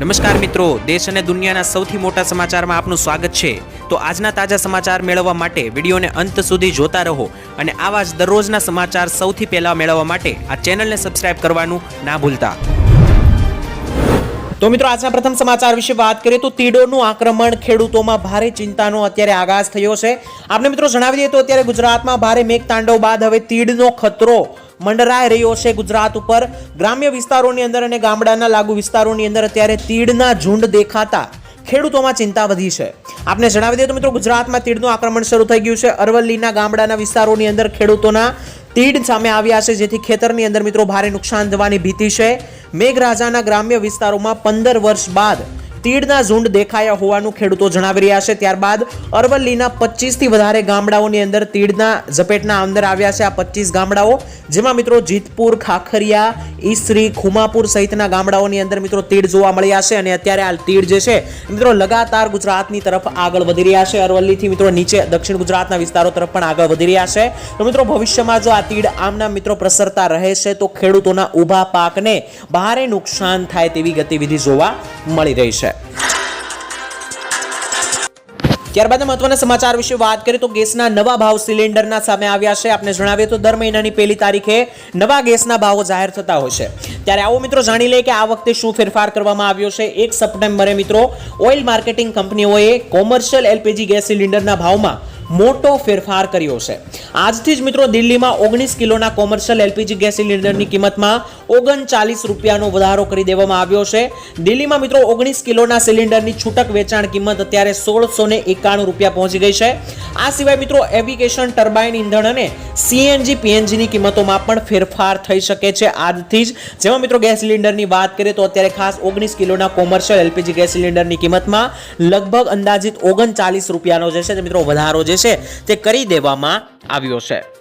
નમસ્કાર મિત્રો, દેશ અને દુનિયાના સૌથી મોટા સમાચારમાં આપનું સ્વાગત છે. તો આજના તાજા સમાચાર મેળવવા માટે વિડીયોને અંત સુધી જોતા રહો અને આવા જ દરરોજના સમાચાર સૌથી પહેલા મેળવવા માટે આ ચેનલને સબસ્ક્રાઇબ કરવાનું ના ભૂલતા. તો મિત્રો, આજના પ્રથમ સમાચાર વિશે વાત કરીએ તો તીડોનું આક્રમણ ખેડૂતોમાં ભારે ચિંતાનો અત્યારે આગાજ થયો છે. આપણે મિત્રો જણાવી દઈએ તો અત્યારે ગુજરાતમાં ભારે મેઘતાંડવ બાદ હવે તીડનો ખતરો મંડરાઈ રહ્યો છે ગુજરાત ઉપર. ગ્રામ્ય વિસ્તારોની અંદર અને ગામડાના લાગુ વિસ્તારોની અંદર અત્યારે તીડના ઝુંડ દેખાતા ખેડૂતોમાં ચિંતા વધી છે. આપને જણાવી દઈએ તો મિત્રો ગુજરાતમાં તીડનું આક્રમણ શરૂ થઈ ગયું છે. અરવલ્લીના ગામડાના વિસ્તારોની અંદર ખેડૂતોના તીડ સામે આવ્યા છે, જેથી ખેતરની અંદર મિત્રો ભારે નુકસાન થવાની ભીતિ છે. મેઘરાજાના ગ્રામ્ય વિસ્તારોમાં પંદર વર્ષ બાદ તીડના ઝુંડ દેખાયા હોવાનું ખેડૂતો જણાવી રહ્યા છે. ત્યારબાદ અરવલ્લીના પચીસથી વધારે ગામડાઓની અંદર તીડના ઝપેટના અંદર આવ્યા છે આ પચીસ ગામડાઓ. જેમાં મિત્રો જીતપુર, ખાખરિયા, ઈસરી, ખુમાપુર સહિતના ગામડાઓની અંદર મિત્રો તીડ જોવા મળ્યા છે અને અત્યારે આ તીડ જે છે મિત્રો લગાતાર ગુજરાતની તરફ આગળ વધી રહ્યા છે. અરવલ્લીથી મિત્રો નીચે દક્ષિણ ગુજરાતના વિસ્તારો તરફ પણ આગળ વધી રહ્યા છે. તો મિત્રો ભવિષ્યમાં જો આ તીડ આમના મિત્રો પ્રસરતા રહે છે તો ખેડૂતોના ઊભા પાકને ભારે નુકસાન થાય તેવી ગતિવિધિ જોવા મળી રહી છે. ત્યારબાદ મહત્વના સમાચાર વિશે વાત કરીએ તો ગેસના નવા ભાવ સિલિન્ડરના સામે આવ્યા છે. આપણે જણાવીએ તો દર મહિનાની પહેલી તારીખે નવા ગેસના ભાવો જાહેર થતા હોય છે. ત્યારે આવો મિત્રો જાણી લઈએ કે આ વખતે શું ફેરફાર કરવામાં આવ્યો છે. એક સપ્ટેમ્બરે મિત્રો ઓઇલ માર્કેટિંગ કંપનીઓએ કોમર્શિયલ એલપીજી ગેસ સિલિન્ડરના ભાવમાં મોટો ફેરફાર કર્યો છે. આજથી જ મિત્રો દિલ્હીમાં ઓગણીસ કિલોના કોમર્શિયલ એલપીજી ગેસ સિલિન્ડરની કિંમતમાં ઓગણચાલીસ રૂપિયાનો વધારો કરી દેવામાં આવ્યો છે. દિલ્હીમાં મિત્રો ઓગણીસ કિલોના સિલિન્ડરની છૂટક વેચાણ કિંમત અત્યારે સોળસો ને એકાણું રૂપિયા પહોંચી ગઈ છે. આ સિવાય મિત્રો એવિકેશન ટર્બાઇન ઇંધણ અને સીએનજી પીએનજીની કિંમતોમાં પણ ફેરફાર થઈ શકે છે આજથી જ. જેમાં મિત્રો ગેસ સિલિન્ડરની વાત કરીએ તો અત્યારે ખાસ ઓગણીસ કિલોના કોમર્શિયલ એલપીજી ગેસ સિલિન્ડરની કિંમતમાં લગભગ અંદાજિત ઓગણચાલીસ રૂપિયાનો જે છે તે મિત્રો વધારો જે છે તે કરી દેવામાં આવ્યો છે.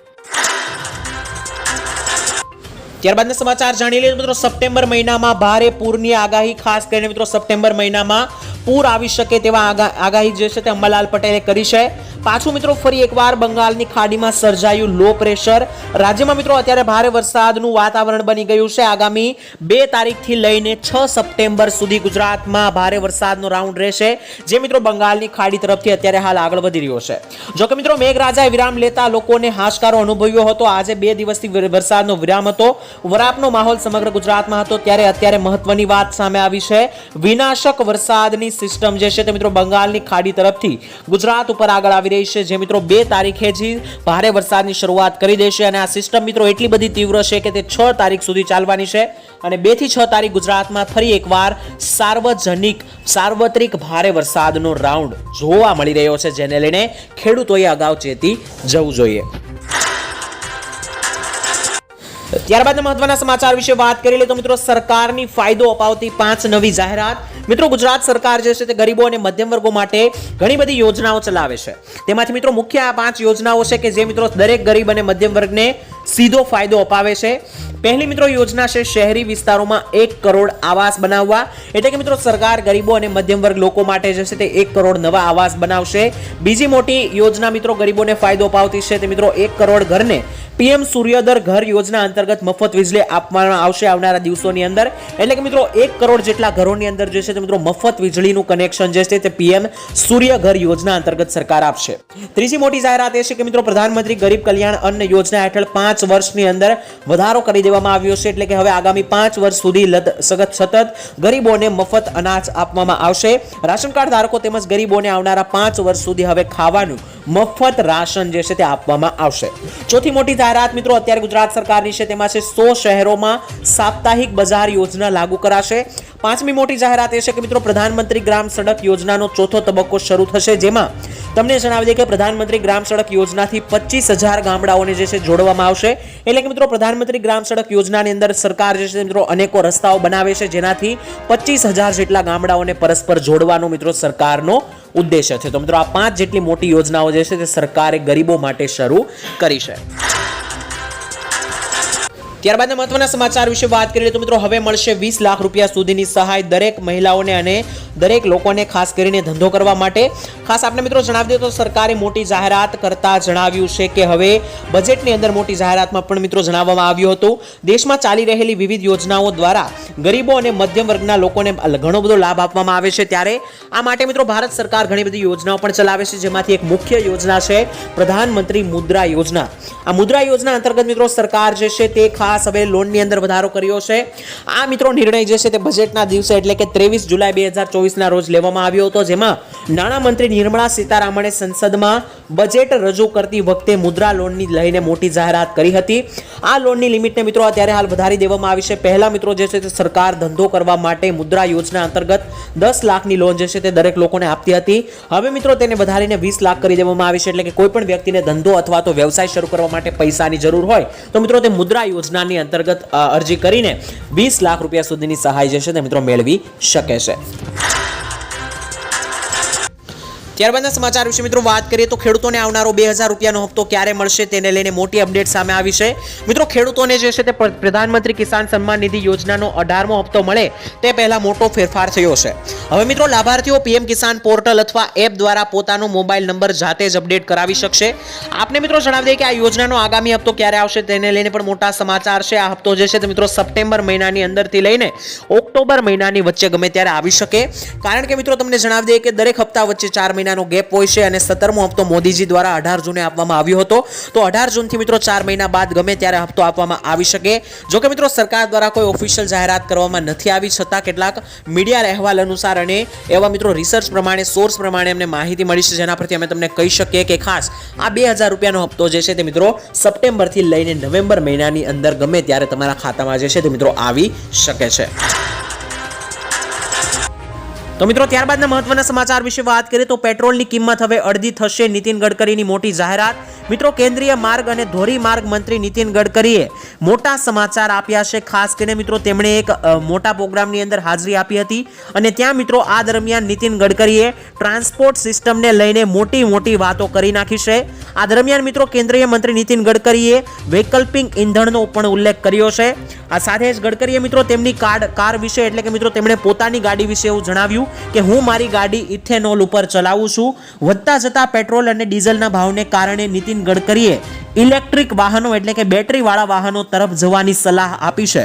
ત્યારબાદના સમાચાર જાણી લઈએ મિત્રો, સપ્ટેમ્બર મહિનામાં ભારે પૂરની આગાહી, ખાસ કરીને મિત્રો, સપ્ટેમ્બર મહિનામાં પૂર આવી શકે તેવા આગાહી જે છે તે અંબાલાલ પટેલે કરી છે. પાછું મિત્રો ફરી એકવાર બંગાળની ખાડીમાં સર્જાયું લો પ્રેશર. રાજ્યમાં મિત્રો અત્યારે ભારે વરસાદનું વાતાવરણ બની ગયું છે. આગામી બે તારીખથી લઈને છ સપ્ટેમ્બર સુધી ગુજરાતમાં ભારે વરસાદનો રાઉન્ડ રહેશે. જે મિત્રો બંગાળની ખાડી તરફથી અત્યારે હાલ આગળ વધી રહ્યો છે. જો કે મિત્રો મેઘરાજાએ વિરામ લેતા લોકોને હાશકારો અનુભવ્યો હતો. આજે બે દિવસથી વરસાદનો વિરામ હતો. વરાપનો માહોલ સમગ્ર ગુજરાતમાં હતો. ત્યારે અત્યારે મહત્વની વાત સામે આવી છે. વિનાશક વરસાદની સિસ્ટમ જે છે તે મિત્રો બંગાળની ખાડી તરફથી ગુજરાત ઉપર આગળ આવી રહી છે. જે મિત્રો બે તારીખે જ ભારે વરસાદની શરૂઆત કરી દેશે અને આ સિસ્ટમ મિત્રો એટલી બધી તીવ્ર છે કે તે છ તારીખ સુધી ચાલવાની છે અને બેથી છ તારીખ ગુજરાતમાં ફરી એકવાર સાર્વજનિક, સાર્વત્રિક ભારે વરસાદનો રાઉન્ડ જોવા મળી રહ્યો છે, જેને લઈને ખેડૂતોએ અગાઉ ચેતી જવું જોઈએ. ત્યારબાદ મહત્વના સમાચાર વિશે વાત કરી લે તો મિત્રો સરકારની ફાયદો અપાવતી પાંચ નવી જાહેરાત. મિત્રો ગુજરાત સરકાર જે છે તે ગરીબો અને મધ્યમ વર્ગો માટે ઘણી બધી યોજનાઓ ચલાવે છે. તેમાંથી મિત્રો મુખ્ય આ પાંચ યોજનાઓ છે કે જે મિત્રો દરેક ગરીબ અને મધ્યમ વર્ગને સીધો ફાયદો અપાવે છે. પહેલી મિત્રો યોજના છે શહેરી વિસ્તારોમાં એક કરોડ આવાસ બનાવવા. એટલે કે મિત્રો સરકાર ગરીબો અને મધ્યમ વર્ગ લોકો માટે જે છે તે એક કરોડ નવા આવાસ બનાવશે. બીજી મોટી યોજના મિત્રો ગરીબોને ફાયદો અપાવતી છે તે મિત્રો એક કરોડ ઘરને પીએમ સૂર્યોદર ઘર યોજના અંતર્ગત મફત વીજળી આપવામાં આવશે આવનારા દિવસોની અંદર. એટલે કે મિત્રો, એક કરોડ જેટલા ઘરોની અંદર જે છે તે મિત્રો મફત વીજળીનું કનેક્શન જે છે તે પીએમ સૂર્ય ઘર યોજના અંતર્ગત સરકાર આપશે. ત્રીજી મોટી જાહેરાત એ છે કે મિત્રો, પ્રધાનમંત્રી ગરીબ કલ્યાણ અન્ન યોજના હેઠળ પાંચ વર્ષની અંદર વધારો કરી દેવામાં આવ્યો છે. એટલે કે હવે આગામી પાંચ વર્ષ સુધી સતત સતત ગરીબોને મફત અનાજ આપવામાં આવશે. રાશન કાર્ડ ધારકો તેમજ ગરીબોને આવનારા પાંચ વર્ષ સુધી હવે ખાવાનું મફત રાશન જે છે તે આપવામાં આવશે. ચોથી મોટી જાહેરાત મિત્રો, અત્યારે ગુજરાત સરકારની છે, તેમાં છે સો શહેરોમાં સાપ્તાહિક બજાર યોજના લાગુ કરાશે. પાંચમી મોટી જાહેરાત એ છે કે મિત્રો, પ્રધાનમંત્રી ગ્રામ સડક યોજનાનો ચોથો તબક્કો શરૂ થશે, જેમાં તમને જણાવી દઈએ કે પ્રધાનમંત્રી ગ્રામ સડક યોજનાથી પચીસ હજાર ગામડાઓને જે છે જોડવામાં આવશે. એટલે કે મિત્રો, પ્રધાનમંત્રી ગ્રામ સડક યોજનાની અંદર સરકાર જે છે મિત્રો, અનેકો રસ્તાઓ બનાવે છે, જેનાથી પચીસ હજાર જેટલા ગામડાઓને પરસ્પર જોડવાનો મિત્રો સરકારનો ઉદ્દેશ્ય છે. તો મિત્રો, આ પાંચ જેટલી મોટી યોજનાઓ જે છે તે સરકારે ગરીબો માટે શરૂ કરી છે. ત્યારબાદના મહત્વના સમાચાર વિશે વાત કરીએ તો મિત્રો હવે મળશે વીસ લાખ રૂપિયા સુધીની સહાય દરેક મહિલાઓને અને દરેક લોકોને ખાસ કરીને ધંધો કરવા માટે. ખાસ આપણે મિત્રો જણાવી દઈએ તો સરકારે મોટી જાહેરાત કરતા જણાવ્યું છે કે હવે બજેટની અંદર મોટી જાહેરાતમાં પણ મિત્રો જણાવવામાં આવ્યું હતું. દેશમાં ચાલી રહેલી વિવિધ યોજનાઓ દ્વારા ગરીબો અને મધ્યમ વર્ગના લોકોને ઘણો બધો લાભ આપવામાં આવે છે. ત્યારે આ માટે મિત્રો ભારત સરકાર ઘણી બધી યોજનાઓ પણ ચલાવે છે, જેમાંથી એક મુખ્ય યોજના છે પ્રધાનમંત્રી મુદ્રા યોજના. આ મુદ્રા યોજના અંતર્ગત મિત્રો સરકાર જે છે તે ખાસ હવે લોનની અંદર વધારો કર્યો છે. આ મિત્રો નિર્ણય જે છે તે બજેટના દિવસે એટલે કે ત્રેવીસ જુલાઈ બે હજાર રોજ લેવામાં આવ્યો હતો. જેમાં નાણામંત્રી નિર્મળા સીતારામણે સંસદમાં બજેટ રજૂ કરતી વખતે મુદ્રા લોનની લઈને મોટી જાહેરાત કરી હતી. આ લોનની લિમિટને મિત્રો અત્યારે હાલ વધારી દેવામાં આવી છે. પહેલાં મિત્રો જે છે તે સરકાર ધંધો કરવા માટે મુદ્રા યોજના અંતર્ગત દસ લાખની લોન જે છે તે દરેક લોકોને આપતી હતી. હવે મિત્રો તેને વધારીને વીસ લાખ કરી દેવામાં આવી છે. એટલે કે કોઈ પણ વ્યક્તિને ધંધો અથવા તો વ્યવસાય શરૂ કરવા માટે પૈસાની જરૂર હોય તો મિત્રો તે મુદ્રા યોજનાની અંતર્ગત અરજી કરીને વીસ લાખ રૂપિયા સુધીની સહાય જે છે તે મિત્રો મેળવી શકે છે. ત્યારબાદના સમાચાર વિશે મિત્રો વાત કરીએ તો ખેડૂતોને આવનારો બે હજાર રૂપિયાનો હપ્તો ક્યારે મળશે તેને લઈને મોટી અપડેટ સામે આવી છે. મિત્રો, ખેડૂતોને જે છે તે પ્રધાનમંત્રી કિસાન સન્માન નિધિ યોજનાનો અઢારમો હપ્તો મળે તે પહેલા મોટો ફેરફાર થયો છે. હવે મિત્રો, લાભાર્થીઓ પીએમ કિસાન પોર્ટલ અથવા એપ દ્વારા પોતાનો મોબાઈલ નંબર જાતે જ અપડેટ કરાવી શકશે. આપને મિત્રો જણાવી દઈએ કે આ યોજનાનો આગામી હપ્તો ક્યારે આવશે તેને લઈને પણ મોટા સમાચાર છે. આ હપ્તો જે છે તે મિત્રો સપ્ટેમ્બર મહિનાની અંદરથી લઈને ઓક્ટોબર મહિનાની વચ્ચે ગમે ત્યારે આવી શકે. કારણ કે મિત્રો, તમને જણાવી દઈએ કે દરેક હપ્તા વચ્ચે ચાર મહિનાનો ગેપ હોય છે અને સત્તરમો હપ્તો મોદીજી દ્વારા અઢાર જૂને આપવામાં આવ્યો હતો. તો અઢાર જૂનથી મિત્રો ચાર મહિના બાદ ગમે ત્યારે હપ્તો આપવામાં આવી શકે. જો કે મિત્રો સરકાર દ્વારા કોઈ ઓફિશિયલ જાહેરાત કરવામાં નથી આવી, છતાં કેટલાક મીડિયા અહેવાલ અનુસાર અને એવા મિત્રો રિસર્ચ પ્રમાણે સોર્સ પ્રમાણે અમને માહિતી મળી છે, જેના પરથી અમે તમને કહી શકીએ કે ખાસ આ બે હજાર રૂપિયાનો હપ્તો જે છે તે મિત્રો સપ્ટેમ્બરથી લઈને નવેમ્બર મહિનાની અંદર ગમે ત્યારે તમારા ખાતામાં જે છે તે મિત્રો આવી શકે છે. તો મિત્રો, ત્યારબાદના મહત્વના સમાચાર વિશે વાત કરીએ તો પેટ્રોલની કિંમત હવે અડધી થશે નીતિન ગડકરીની મોટી જાહેરાત. મિત્રો, કેન્દ્રીય માર્ગ અને ધોરીમાર્ગ મંત્રી નીતિન ગડકરીએ મોટા સમાચાર આપ્યા છે. ખાસ કરીને મિત્રો, તેમણે એક મોટા પ્રોગ્રામની અંદર હાજરી આપી હતી અને ત્યાં મિત્રો, આ દરમિયાન નીતિન ગડકરીએ ટ્રાન્સપોર્ટ સિસ્ટમને લઈને મોટી મોટી વાતો કરી નાખી છે. આ દરમિયાન મિત્રો કેન્દ્રીય મંત્રી નીતિન ગડકરીએ વૈકલ્પિક ઇંધણનો પણ ઉલ્લેખ કર્યો છે. આ સાથે જ ગડકરીએ મિત્રો તેમની કાર્ડ, કાર વિશે એટલે કે મિત્રો તેમણે પોતાની ગાડી વિશે એવું જણાવ્યું કે હું મારી ગાડી ઇથેનોલ ઉપર ચલાવું છું. વધતા જતા પેટ્રોલ અને ડીઝલના ભાવને કારણે નીતિન ગડકરીએ ઇલેક્ટ્રિક વાહનો એટલે કે બેટરીવાળા વાહનો તરફ જવાની સલાહ આપી છે.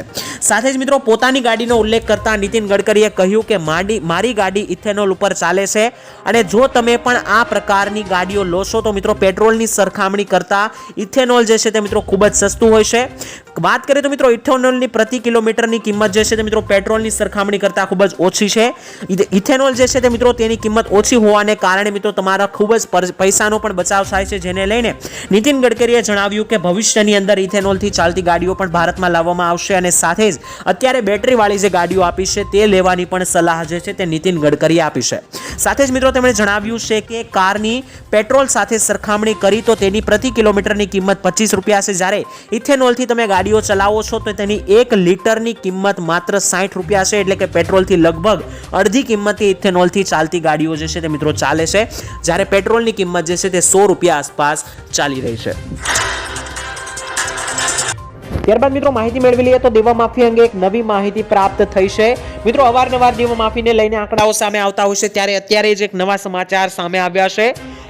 સાથે જ મિત્રો પોતાની ગાડીનો ઉલ્લેખ કરતા નીતિન ગડકરીએ કહ્યું કે માડી, મારી ગાડી ઇથેનોલ ઉપર ચાલે છે અને જો તમે પણ આ પ્રકારની ગાડીઓ લોશો તો મિત્રો પેટ્રોલની સરખામણી કરતા ઇથેનોલ જે છે તે મિત્રો ખૂબ જ સસ્તું હોય છે. વાત કરીએ તો મિત્રો ઇથેનોલની પ્રતિ કિલોમીટરની કિંમત જે છે તે મિત્રો પેટ્રોલની સરખામણી કરતાં ખૂબ જ ઓછી છે. ઇથેનોલ જે છે તે મિત્રો તેની કિંમત ઓછી હોવાને કારણે મિત્રો તમારા ખૂબ જ પૈસાનો પણ બચાવ થાય છે જેને લઈને નીતિન ગડકરીએ જણાવ્યું કે ભવિષ્યની અંદર ઇથેનોલથી ચાલતી ગાડીઓ પણ ભારતમાં લાવવામાં આવશે અને સાથે જ અત્યારે બેટરીવાળી જે ગાડીઓ આપી છે તે લેવાની પણ સલાહ જે છે તે નીતિન ગડકરીએ આપી છે. સાથે જ મિત્રો તેમણે જણાવ્યું છે કે કારની પેટ્રોલ સાથે સરખામણી કરી તો તેની પ્રતિ કિલોમીટરની કિંમત પચીસ રૂપિયા છે. જ્યારે ઇથેનોલથી તમે ગાડીઓ ચલાવો છો તો તેની એક લીટરની કિંમત માત્ર સાઠ રૂપિયા છે એટલે કે પેટ્રોલથી લગભગ અડધી કિંમતે ઇથેનોલથી ચાલતી ગાડીઓ જે છે તે મિત્રો ચાલે છે. જ્યારે પેટ્રોલની કિંમત જે છે તે સો રૂપિયા આસપાસ ચાલી રહી છે. ત્યારબાદ મિત્રો માહિતી મેળવી લઈએ તો દેવા માફી અંગે એક નવી માહિતી પ્રાપ્ત થઈ છે. મિત્રો અવારનવાર દેવા માફીને લઈને આંકડાઓ સામે આવતા હોય છે. ત્યારે અત્યારે જ એક નવા સમાચાર સામે આવ્યા છે.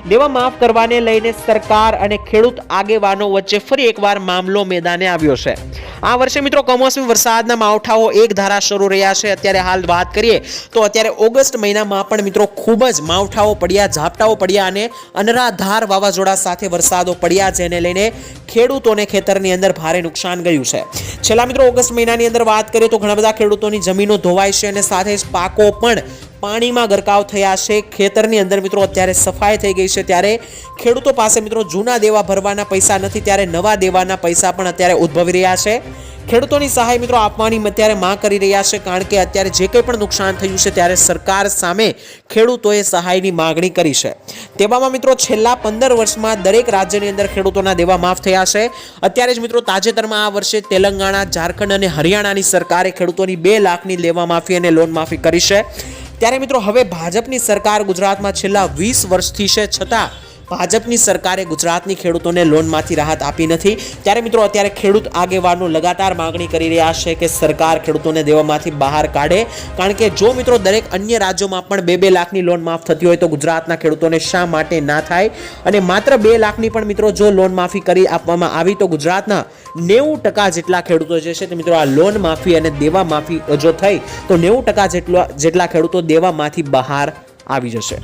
દેવા માફ કરવાને લઈને સરકાર અને ખેડૂત આગેવાનો વચ્ચે ફરી એકવાર મામલો મેદાને આવ્યો છે. આ વર્ષે મિત્રો કમોસમી વરસાદના માવઠાઓ એક ધારા શરૂ રહ્યા છે. અત્યારે હાલ વાત કરીએ તો અત્યારે ઓગસ્ટ મહિનામાં પણ મિત્રો ખૂબ જ માવઠાઓ પડ્યા, ઝાપટાઓ પડ્યા અને અનરાધાર વાવાઝોડા સાથે વરસાદો પડ્યા જેને લઈને ખેડૂતોને ખેતરની અંદર ભારે નુકસાન ગયું છે. છેલ્લા મિત્રો ઓગસ્ટ મહિનાની અંદર વાત કરીએ તો ઘણા બધા ખેડૂતોની જમીનો ધોવાય છે અને સાથે જ પાકો પણ પાણીમાં ગરકાવ થયા છે. ખેતરની અંદર મિત્રો અત્યારે સફાઈ થઈ ગઈ છે. ત્યારે ખેડૂતો પાસે મિત્રો જૂના દેવા ભરવાના પૈસા નથી. ત્યારે નવા દેવાના પૈસા પણ અત્યારે ઉદ્ભવી રહ્યા છે. ખેડૂતોની સહાય મિત્રો આપવાની અત્યારે માં કરી રહ્યા છે. કારણ કે અત્યારે જે કંઈ પણ નુકસાન થયું છે ત્યારે સરકાર સામે ખેડૂતોએ સહાયની માગણી કરી છે. તેવામાં મિત્રો છેલ્લા પંદર વર્ષમાં દરેક રાજ્યની અંદર ખેડૂતોના દેવા માફ થયા છે. અત્યારે જ મિત્રો તાજેતરમાં આ વર્ષે તેલંગાણા, ઝારખંડ અને હરિયાણાની સરકારે ખેડૂતોની બે લાખની લેવા માફી અને લોન માફી કરી છે. ત્યારે મિત્રો હવે ભાજપની સરકાર ગુજરાતમાં છેલ્લા વીસ વર્ષથી છે છતાં ભાજપની સરકારે ગુજરાતની ખેડૂતોને લોનમાંથી રાહત આપી નથી. ત્યારે મિત્રો અત્યારે ખેડૂત આગેવાનો લગાતાર માગણી કરી રહ્યા છે કે સરકાર ખેડૂતોને દેવામાંથી બહાર કાઢે. કારણ કે જો મિત્રો દરેક અન્ય રાજ્યોમાં પણ બે બે લાખની લોન માફ થતી હોય તો ગુજરાતના ખેડૂતોને શા માટે ના થાય? અને માત્ર બે લાખની પણ મિત્રો જો લોન માફી કરી આપવામાં આવી તો ગુજરાતના નેવું ટકા જેટલા ખેડૂતો જે છે તે મિત્રો આ લોન માફી અને દેવા માફી જો થઈ તો નેવું ટકા જેટલા જેટલા ખેડૂતો દેવામાંથી બહાર આવી જશે.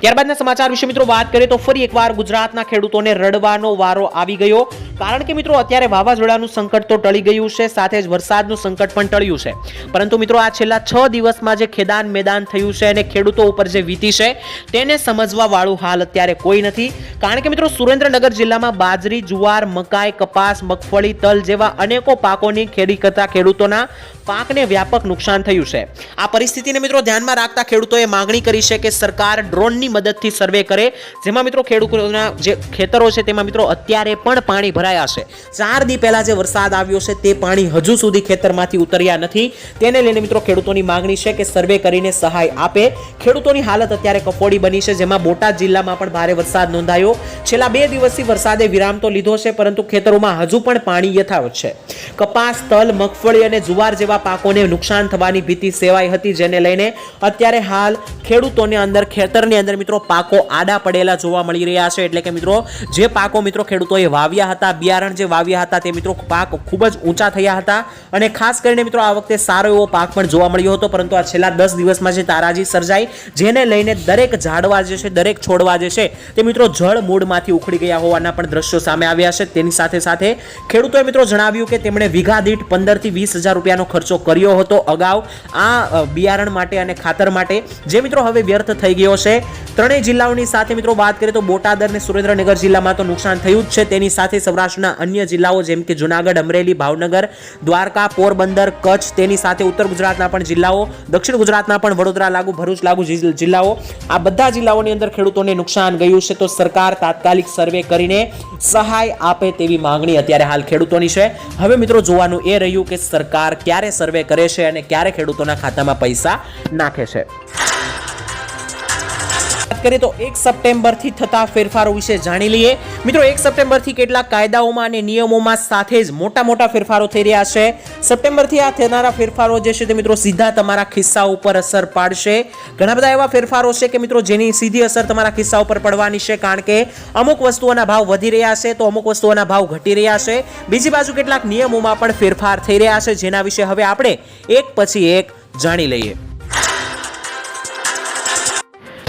ત્યારબાદના સમાચાર વિશે મિત્રો વાત કરીએ તો ફરી એકવાર ગુજરાતના ખેડૂતોને રડવાનો વારો આવી ગયો. કારણ કે મિત્રો અત્યારે વાવાઝોડાનું સંકટ તો ટળી ગયું છે, સાથે જ વરસાદનું સંકટ પણ ટળ્યું છે. પરંતુ મિત્રો આ છેલ્લા છ દિવસમાં જે ખેદાન મેદાન થયું છે અને ખેડૂતો ઉપર જે વીતી છે, તેને સમજવા વાળું હાલ અત્યારે કોઈ નથી. કારણ કે મિત્રો સુરેન્દ્રનગર જિલ્લામાં બાજરી, જુવાર, મકાઈ, કપાસ, મગફળી, તલ જેવા અનેકો પાકોની ખેડી કરતા ખેડૂતોના પાકને વ્યાપક નુકસાન થયું છે. આ પરિસ્થિતિને મિત્રો ધ્યાનમાં રાખતા ખેડૂતોએ માંગણી કરી છે કે સરકાર ડ્રોનની મદદથી સર્વે કરે, જેમાં મિત્રો ખેડૂતોના જે ખેતરો છે તેમાં મિત્રો અત્યારે પણ પાણી ભરાયા છે. ચાર દી પહેલા જે વરસાદ આવ્યો છે તે પાણી હજુ સુધી ખેતરમાંથી ઉતર્યા નથી. તેને લઈને મિત્રો ખેડૂતોની માગણી છે કે સર્વે કરીને સહાય આપે. ખેડૂતોની હાલત અત્યારે કફોડી બની છે, જેમાં બોટાદ જિલ્લામાં પણ ભારે વરસાદ નોંધાયો. છેલ્લા બે દિવસથી વરસાદે વિરામ તો લીધો છે, પરંતુ ખેતરોમાં હજુ પણ પાણી યથાવત છે. કપાસ, તલ, મગફળી અને જુવાર જેવા પાકોને નુકસાન થવાની ભીતિ સેવાઈ હતી, જેને લઈને અત્યારે હાલ ખેડૂતોને અંદર, ખેતરની અંદર મિત્રો પાકો આડા પડેલા જોવા મળી રહ્યા છે. એટલે કે મિત્રો, જે પાકો મિત્રો ખેડૂતોએ વાવ્યા હતા બિયારણ જે વાવ્યા હતા તે મિત્રો પાક ખૂબ જ ઊંચા થયા હતા. અને ખાસ કરીને મિત્રો આ વખતે સારો એવો પાક પણ જોવા મળ્યો હતો, પરંતુ આ છેલ્લા દસ દિવસમાં જે તારાજી સર્જાઈ, જેને લઈને દરેક ઝાડવા જે છે, દરેક છોડવા જે છે, તે મિત્રો જળ મૂળમાંથી ઉખડી ગયા હોવાના પણ દ્રશ્યો સામે આવ્યા છે. તેની સાથે સાથે ખેડૂતોએ મિત્રો જણાવ્યું કે તેમણે વીઘા દીઠ પંદરથી વીસ હજાર રૂપિયાનો ખર્ચો કર્યો હતો. અગાઉ આ બિયારણ માટે અને ખાતર માટે જે મિત્રો હવે વ્યર્થ થઈ ગયો છે. ત્રણેય જિલ્લાઓની સાથે મિત્રો વાત કરીએ તો બોટાદ અને સુરેન્દ્રનગર જિલ્લામાં તો નુકસાન થયું જ છે. તેની સાથે સૌરાષ્ટ્રના અન્ય જિલ્લાઓ જેમ કે જુનાગઢ, અમરેલી, ભાવનગર, દ્વારકા, પોરબંદર, કચ્છ તેની સાથે ઉત્તર ગુજરાતના પણ જિલ્લાઓ, દક્ષિણ ગુજરાતના પણ વડોદરા લાગુ, ભરૂચ લાગુ જિલ્લાઓ. આ બધા જિલ્લાઓની અંદર ખેડૂતોને નુકસાન ગયું છે તો સરકાર તાત્કાલિક સર્વે કરીને સહાય આપે તેવી માંગણી અત્યારે હાલ ખેડૂતોની છે. હવે મિત્રો જોવાનું એ રહ્યું કે સરકાર ક્યારે સર્વે કરે છે અને ક્યારે ખેડૂતોના ખાતામાં પૈસા નાખે છે. વાત કરીએ તો એક સપ્ટેમ્બરથી થતા ફેરફારો વિશે જાણી લઈએ. મિત્રો, એક સપ્ટેમ્બરથી કેટલાક કાયદાઓમાં અને નિયમોમાં સાથે જ મોટા મોટા ફેરફારો થઈ રહ્યા છે. સપ્ટેમ્બરથી આ થનારા ફેરફારો જે છે તે મિત્રો સીધા તમારા ખિસ્સા ઉપર અસર પાડશે. ઘણા બધા એવા ફેરફારો છે કે મિત્રો જેની સીધી અસર તમારા ખિસ્સા ઉપર પડવાની છે કારણ કે અમુક વસ્તુઓના ભાવ વધી રહ્યા છે તો અમુક વસ્તુઓના ભાવ ઘટી રહ્યા છે. બીજી બાજુ કેટલાક નિયમોમાં પણ ફેરફાર થઈ રહ્યા છે જેના વિશે હવે આપણે એક પછી એક જાણી લઈએ.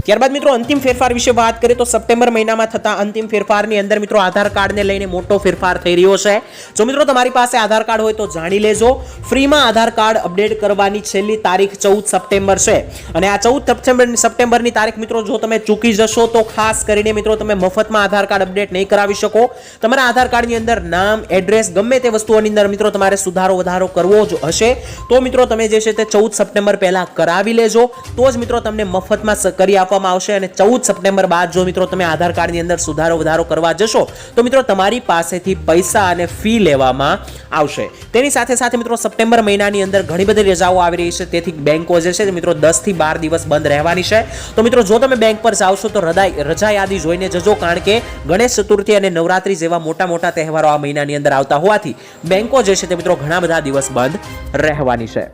ત્યારબાદ મિત્રો અંતિમ ફેરફાર વિશે વાત કરીએ તો સપ્ટેમ્બર મહિનામાં થતા અંતિમ ફેરફારની અંદર મિત્રો આધાર કાર્ડને લઈને મોટો ફેરફાર થઈ રહ્યો છે. જો મિત્રો તમારી પાસે આધાર કાર્ડ હોય તો જાણી લેજો. ફ્રીમાં આધાર કાર્ડ અપડેટ કરવાની છેલ્લી તારીખ ચૌદ સપ્ટેમ્બર છે. અને આ ચૌદ સપ્ટેમ્બર સપ્ટેમ્બરની તારીખ મિત્રો જો તમે ચૂકી જશો તો ખાસ કરીને મિત્રો તમે મફતમાં આધાર કાર્ડ અપડેટ નહીં કરાવી શકો. તમારા આધાર કાર્ડની અંદર નામ, એડ્રેસ, ગમે તે વસ્તુઓની અંદર મિત્રો તમારે સુધારો વધારો કરવો જ હશે. તો મિત્રો તમે જે છે તે ચૌદ સપ્ટેમ્બર પહેલાં કરાવી લેજો. તો જ મિત્રો તમને મફતમાં કરી કરી આપવામાં આવશે અને ચૌદ સપ્ટેમ્બર બાદ જો મિત્રો તમે આધાર કાર્ડની અંદર સુધારો, વધારો કરવા જશો, તો મિત્રો તમારી પાસેથી પૈસા અને ફી લેવામાં આવશે. તેની સાથે સાથે મિત્રો સપ્ટેમ્બર મહિનાની અંદર ઘણી બધી રજાઓ આવી રહી છે. તેથી બેંકો જે છે, મિત્રો દસથી બાર દિવસ બંધ રહેવાની છે. તો મિત્રો જો તમે બેંક પર જાઓ તો રજા રજા યાદી જોઈને જજો, કારણ કે ગણેશ ચતુર્થી અને નવરાત્રી જેવા મોટા મોટા તહેવારો આ મહિનાની અંદર આવતા હોવાથી બેંકો જે છે, તે મિત્રો ઘણા બધા દિવસ બંધ રહેવાની છે.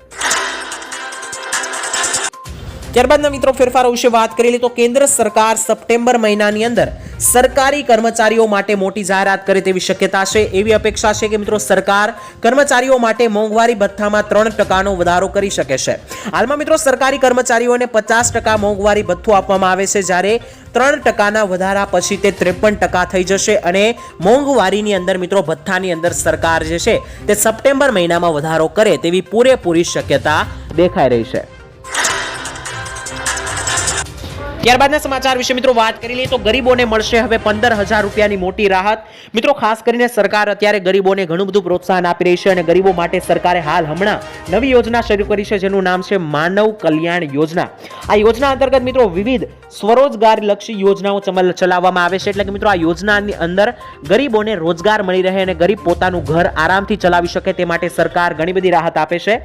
ત્યારબાદના મિત્રો ફેરફારો વિશે વાત કરી લઈએ તો કેન્દ્ર સરકાર સપ્ટેમ્બર મહિનાની અંદર સરકારી કર્મચારીઓ માટે મોટી જાહેરાત કરે તેવી શક્યતા છે. એવી અપેક્ષા છે કે મિત્રો સરકાર કર્મચારીઓ માટે મોંઘવારી ભથ્થામાં ત્રણ ટકાનો વધારો કરી શકે છે. હાલમાં મિત્રો સરકારી કર્મચારીઓને પચાસ ટકા મોંઘવારી ભથ્થું આપવામાં આવે છે. જ્યારે ત્રણ ટકાના વધારા પછી તે ત્રેપન ટકા થઈ જશે અને મોંઘવારીની અંદર મિત્રો ભથ્થાની અંદર સરકાર જે છે તે સપ્ટેમ્બર મહિનામાં વધારો કરે તેવી પૂરેપૂરી શક્યતા દેખાઈ રહી છે. ત્યારબાદના સમાચાર વિશે મિત્રો વાત કરી લઈએ તો ગરીબોને મળશે હવે પંદર હજાર રૂપિયાની મોટી રાહત. મિત્રો ખાસ કરીને સરકાર અત્યારે ગરીબોને ઘણું બધું પ્રોત્સાહન આપી રહી છે અને ગરીબો માટે સરકારે હાલ હમણાં નવી યોજના શરૂ કરી છે જેનું નામ છે માનવ કલ્યાણ યોજના. આ યોજના અંતર્ગત મિત્રો વિવિધ સ્વરોજગાર લક્ષી યોજનાઓ ચલાવવામાં આવે છે એટલે કે મિત્રો આ યોજનાની અંદર ગરીબોને રોજગાર મળી રહે અને ગરીબ પોતાનું ઘર આરામથી ચલાવી શકે તે માટે સરકાર ઘણી બધી રાહત આપે છે.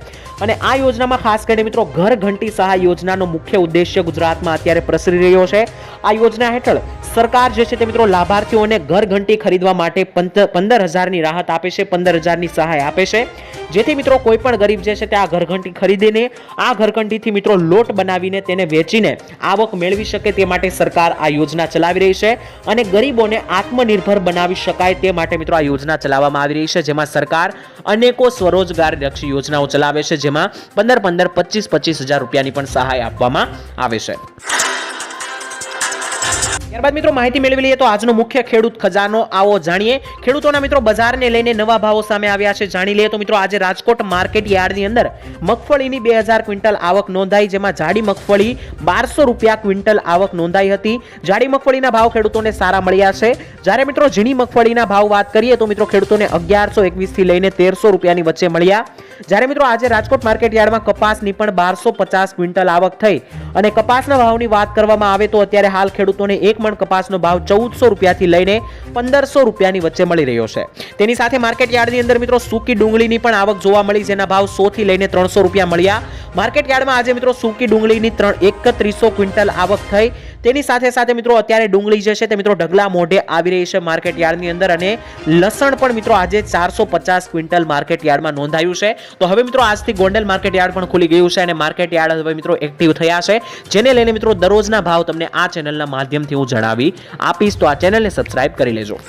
અને આ યોજનામાં ખાસ કરીને મિત્રો ઘર ઘંટી સહાય યોજનાનો મુખ્ય ઉદ્દેશ્ય ગુજરાતમાં અત્યારે પ્રસિદ્ધ પ્રસરી રહ્યો છે. આ યોજના હેઠળ સરકાર જે છે તે મિત્રો લાભાર્થીઓને ઘર ઘંટી ખરીદવા માટે પંદર હજારની રાહત આપે છે, પંદર હજારની સહાય આપે છે. જેથી મિત્રો કોઈ પણ ગરીબ જે છે તે આ ઘરઘંટી ખરીદીને, આ ઘરઘંટીથી મિત્રો લોટ બનાવીને તેને વેચીને આવક મેળવી શકે તે માટે સરકાર આ યોજના ચલાવી રહી છે અને ગરીબોને આત્મનિર્ભર બનાવી શકાય તે માટે મિત્રો આ યોજના ચલાવવામાં આવી રહી છે. જેમાં સરકાર અનેકો સ્વરોજગાર લક્ષી યોજનાઓ ચલાવે છે. જેમાં પંદર પંદર, પચીસ પચીસ હજાર રૂપિયાની પણ સહાય આપવામાં આવે છે. ત્યારબાદ મિત્રો માહિતી મેળવી લઈએ તો આજનો મુખ્ય ખેડૂત ખજાનો આવો જાણીએ. ખેડૂતોના મિત્રો બજારને લઈને નવા ભાવો સામે આવ્યા છે. જાણી લઈએ તો મિત્રો આજે રાજકોટ માર્કેટ યાર્ડની અંદર મગફળીની બે હજાર ક્વિન્ટલ આવક નોંધાઈ, જેમાં જાડી મગફળી બારસો રૂપિયા ક્વિન્ટલ આવક નોંધાઈ હતી. જાડી મગફળીના ભાવ ખેડૂતોને સારા મળ્યા છે. જ્યારે મિત્રો ઝીણી મગફળીના ભાવ વાત કરીએ તો મિત્રો ખેડૂતોને અગિયારસો એકવીસથી લઈને તેરસો રૂપિયાની વચ્ચે મળ્યા. જ્યારે મિત્રો આજે રાજકોટ માર્કેટ યાર્ડમાં કપાસની પણ બારસો પચાસ ક્વિન્ટલ આવક થઈ. અને કપાસના ભાવની વાત કરવામાં આવે તો અત્યારે હાલ ખેડૂતોને એક મણ કપાસનો ભાવ ચૌદસો રૂપિયાથી લઈને પંદરસો રૂપિયાની વચ્ચે મળી રહ્યો છે. તેની સાથે માર્કેટ યાર્ડની અંદર મિત્રો સૂકી ડુંગળીની પણ આવક જોવા મળી, જેના ભાવ સોથી લઈને ત્રણસો રૂપિયા મળ્યા. માર્કેટ યાર્ડમાં આજે મિત્રો સૂકી ડુંગળીની ત્રણ એકત્રીસો ક્વિન્ટલ આવક થઈ. તેની સાથે સાથે મિત્રો અત્યારે ડુંગળી જે છે તે મિત્રો ઢગલા મોઢે આવી રહી છે માર્કેટ યાર્ડની અંદર અને લસણ પણ મિત્રો આજે ચારસો પચાસ ક્વિન્ટલ માર્કેટ યાર્ડમાં નોંધાયું છે. તો હવે મિત્રો આજથી ગોંડલ માર્કેટ યાર્ડ પણ ખુલી ગયું છે અને માર્કેટ યાર્ડ હવે મિત્રો એક્ટિવ થયા છે. જેને લઈને મિત્રો દરરોજના ભાવ તમને આ ચેનલના માધ્યમથી હું જણાવી આપીશ. તો આ ચેનલને સબસ્ક્રાઇબ કરી લેજો.